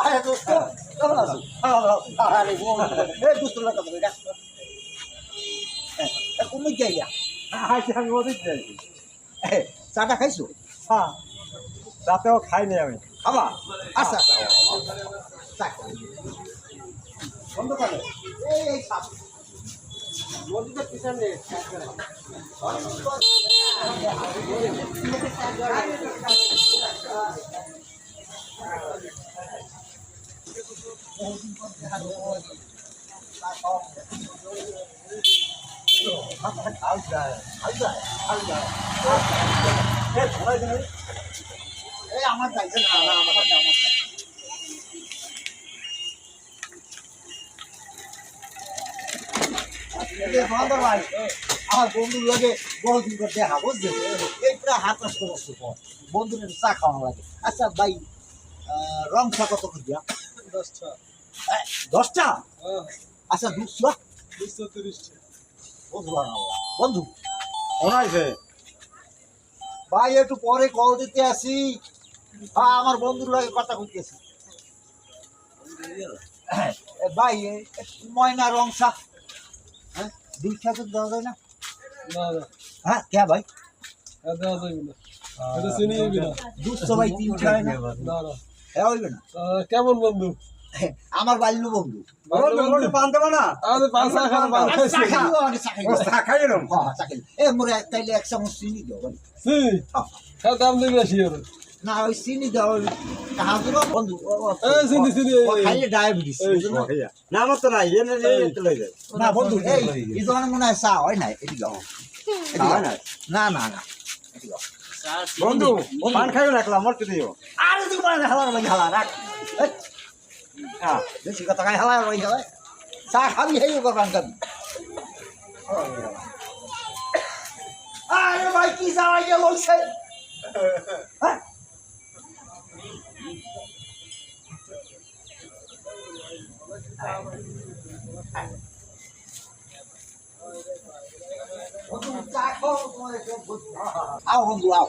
আরে দোস্ত কেমন আছো আরে এ দোস্ত জায়গা আজকে আমি ওদের যাইছি চাটা খাইছো হ্যাঁ তাতেও খাইনি আমি খাবা আচ্ছা আচ্ছা চা খাও। বন্ধ করে এই এই সাপ নদীতে পিছনে এই আমার যাইছে না না আমার যাইছে, আমার যাইছে। এই যে বান্দর ভাই, আমার বন্ধুর লগে বহুদিন করে দেখা এই পুরা হাত বন্ধুর চা লাগে। আচ্ছা ভাই আহ, রং চা কত করে দিয়া? দশটা। দশটা? হ্যাঁ। আচ্ছা দুশো? দুশো তিরিশটা। বন্ধু ভাই একটু পরে কল দিতে আসি। হ্যাঁ আমার বন্ধুর লাগে কথা কইতেছি। হ্যাঁ, এ ভাই ময়না রং চা দুই টাকা দেওয়া যায় না? না না। হ্যাঁ কে ভাই? দেওয়া যাবে না। এটা চিনি যাবি না। দুশো ভাই তিন টাকা না না। না হ্যাঁ হইবে না? কেমন বন্ধু? আমার বাল্য বন্ধু। না? ওই চিনি দাও না না মনে হয় হয় না। হয় না? না না না। বন্ধু। পান খাইও রাখলাম মরতে দিও আরে তুই মানে হালার ভাই হালা রাখ হ্যাঁ বেশি কথা খাই হালার ভাই হালা চা খাবি হেই করবান খাবি আরে ভাই কি চা আইয়া হ্যাঁ আও বন্ধু আও।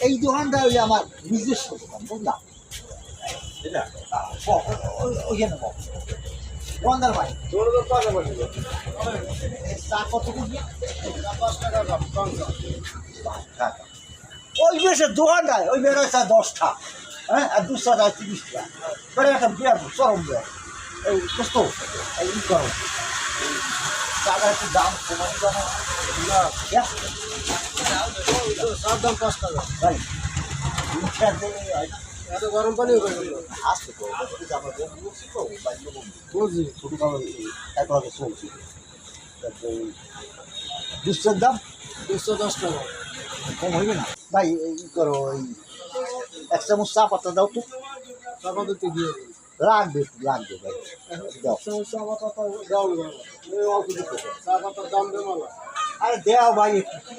এই দোকানটা ওই আমার নিজস্ব দোকান বুঝলাম ওইখানে বল বন্দার ভাই চা কত ওই বেশে দোকানটায় ওই বেরোয় চা দশটা হ্যাঁ? আর দুশো টাকা তিরিশটা বেড়ে একটা বিয়ার চরম বিয়ার এই কষ্ট এই করো। চাটা একটু দাম কমাই জানো না হ্যাঁ সাত দাম পাঁচ টাকা। ভাই। এত গরম করে? আসতে বন্ধু বুঝছি ছোটোকালে একভাবে চলছি। দুধের দাম? দুশো দশ টাকা। কম হইবে না। ভাই ই করো এই এক চামচ চা পাতা দাও তো। টাকা দিতে দিয়ে লাগবে লাগবে ভাই। আরে দেও ভাই একটু কি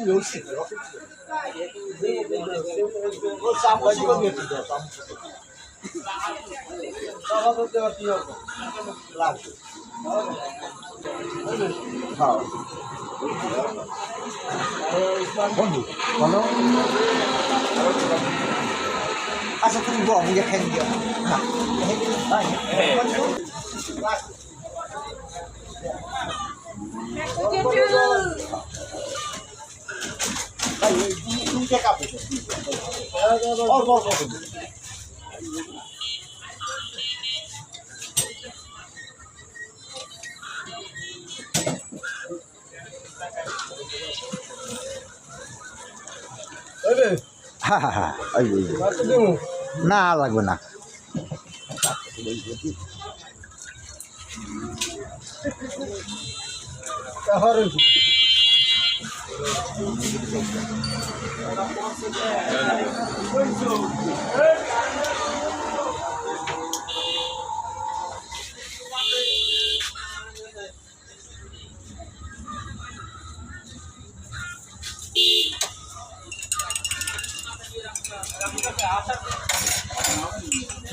হ্যাঁ বন্ধু বলো। আচ্ছা তুমি বল নিজে খেয়ে দিও না ভাই ভাই এই দুই- দুইটা কাপ আছে অল্প অল্প করে। এই রে হ্যাঁ হ্যাঁ হ্যাঁ না লাগবে না। তাহলে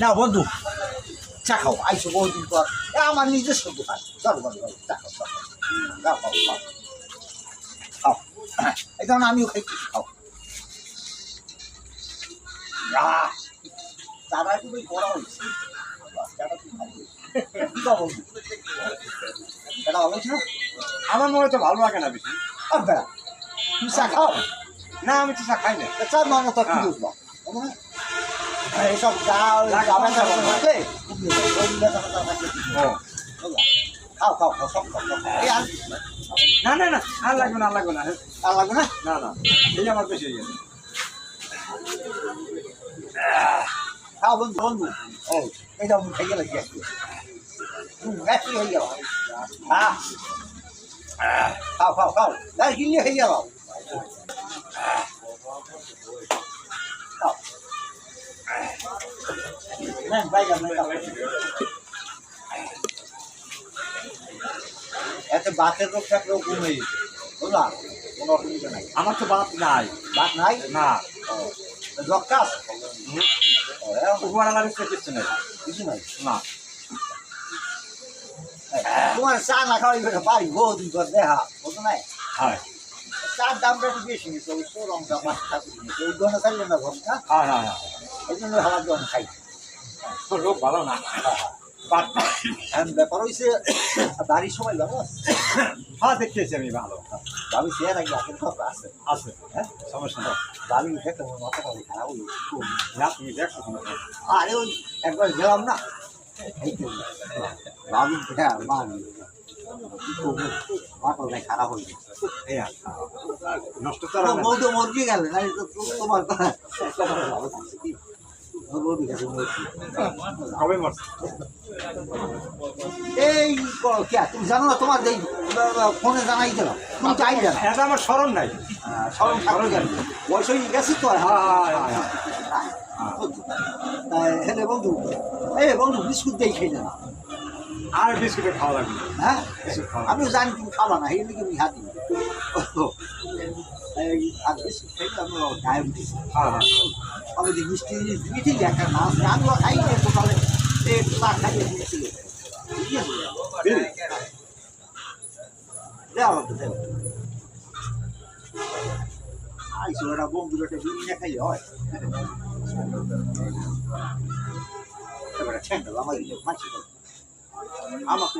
না বন্ধু চা খাও আইসো বহুদিন পর। আমার নিজস্ব দোকান। চলো বন্ধু চা খাও চলো। খাও খাও খাও খাও। এই তখন আমিও খাই খাও। চাটা একটু বেশ বড় হয়েছে। খুব ভালো আমার মনে হচ্ছে ভালো লাগে না বেশি। আর বেড়া, তুমি চা খাও? না আমি তো চা খাই না। চার মানে তো কি হ্যাঁ। তাই না? এইসব খাও, খাও, থাকলে, খাও খাও খাও সব খাও না। না না না আর লাগবে না আর লাগবে না আর লাগবে না? না না এই আমার বেশি হয়ে গেছে খাও বন্ধু বন্ধু। এই আমি খাই গেলে গ্যাস গ্যাস হয়ে গেল? হ্যাঁ খাও খাও খাও। তাই গিলে হয়ে গেল। এতে বাতের রোগ থাকলেও যেত। বুঝলা? কোনো অসুবিধা নাই। আমার তো বাপ নাই। বাত নাই? না। কিছু নেই? কিছু নাই তোমার চা না খাওয়াই বেটা পারি বহুদিন পর দেখা বুঝো নাই? হয়। চার দামটা একটু বেশি নিচ্ছে ওই তো রংটা নিচ্ছে ওই না ঘরটা হ্যাঁ হ্যাঁ হ্যাঁ এই জন্য দোকান খাই। তোর লোক ভালো না। ব্যাপার হয়েছে বাড়ির সময় যাব হ্যাঁ দেখিয়েছি আমি ভালো। নাকি আপেল খাবার আছে। আছে। হ্যাঁ? সমস্যা উঠে তোমার মাথা খারাপ হইল না তুমি দেখো আরে ওই একবার গেলাম না? তো হ্যাঁ মাথা নাই খারাপ হয়ে গেছে। নষ্ট আর বউ তো মরজি গেলে তোমার এই তুমি জানো না তোমার এই ফোনে জানাই দিল। তুমি চাই জানা এটা আমার স্মরণ নাই। স্মরণ ঠাকুর জানি বয়স হয়ে গেছে তো হ্যাঁ হ্যাঁ হ্যাঁ হ্যাঁ। বন্ধু। এই বন্ধু বিস্কুট দিয়ে খেয়ে না আর বিস্কুটে খাওয়া লাগবে। হ্যাঁ? আমিও জানি তুমি খাবা না এই লিখে আমি হাতি? আমি মিষ্টি জিনিস না আছে আমিও খাই না হয় এবারে ঠেন্ডাল আমার মাছি আমাকে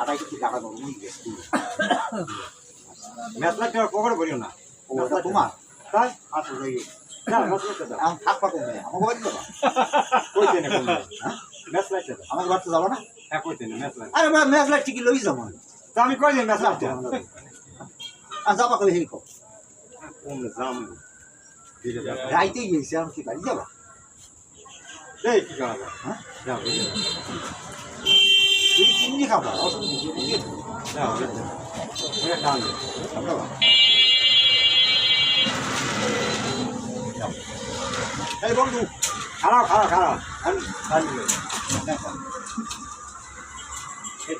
চাটা কিন্তু টাকা দেবো? গেছে মেসলা কি আর পকেটে ভরিও না। ও এটা তোমার। তাই? আচ্ছা যাই না মেসলাইতে দাও। এখন থাকবা তুমি আমাকে বাড়ি যাবা কইতে না কোন। হ্যাঁ? দাও। আমাকে বাড়তে যাবা না? হ্যাঁ কইতে না মেসলাই আরে লাগ ঠিকই লই যাব তো আমি কই দিন মেসলাইতে আর যাবা কই হেই কো কোন জাম? দিলে যাও। রাইতে গিয়েছি আমি কি বাড়ি যাবা? এই কি করা হ্যাঁ? যাও। বুঝে তুই চিনি খাবা অসুবিধা ডান। এই বন্ধু খারাপ খারাপ খারাপ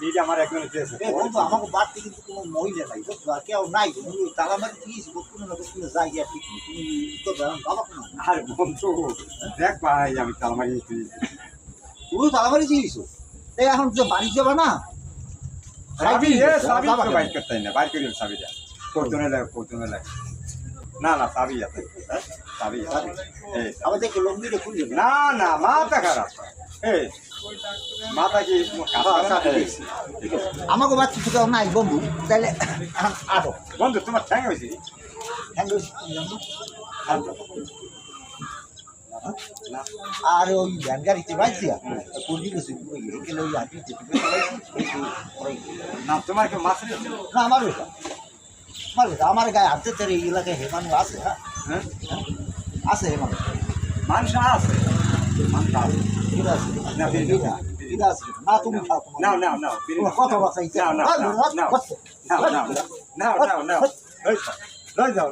দিটা আমার একজন বন্ধু আমাকে বাড়তে কিন্তু কোনো মহিলা নাই আর কেউ নাই তুমি তালা মারি দিয়েছি কোনো না কোনো যাই আর ঠিক। তুমি তো বাবা কোনো আর বন্ধু দেখ ভাই আমি তালমারি তুই তুমি তালা মারি এই এখন যে বাড়ি যাবা না? সাবি এ সাবি? তো বাইর করতে না বাইর করিও সাবিটা করতনে লাগে করতনে লাগে। না না সাবি আছে। হ্যাঁ? সাবি আছে এই আবার দেখো না না না মাথা খারাপ। এই মাথা কি করে না? ঠিক আছে। আমাকে বাচ্চা তো কেউ নাই বন্ধু। তাহলে আরও বন্ধু তোমার ঠ্যাং হয়েছে কি? না আর ওই ভ্যান গাড়িতে বাইছি কোন গেছি গেলে ওই আটি না তোমার কি মাছ না আমার ওইটা আমার ওইটা আমার গায়ে হাতে তেরে এই এলাকায় হেমানু আছে হ্যাঁ হ্যাঁ আছে মানে মানুষ আছে মানুষ আছে আছে না, ঠিক না, আছে আছে না তুমি খাও না না না তোমার কথা না না না না না না না না না লই যাও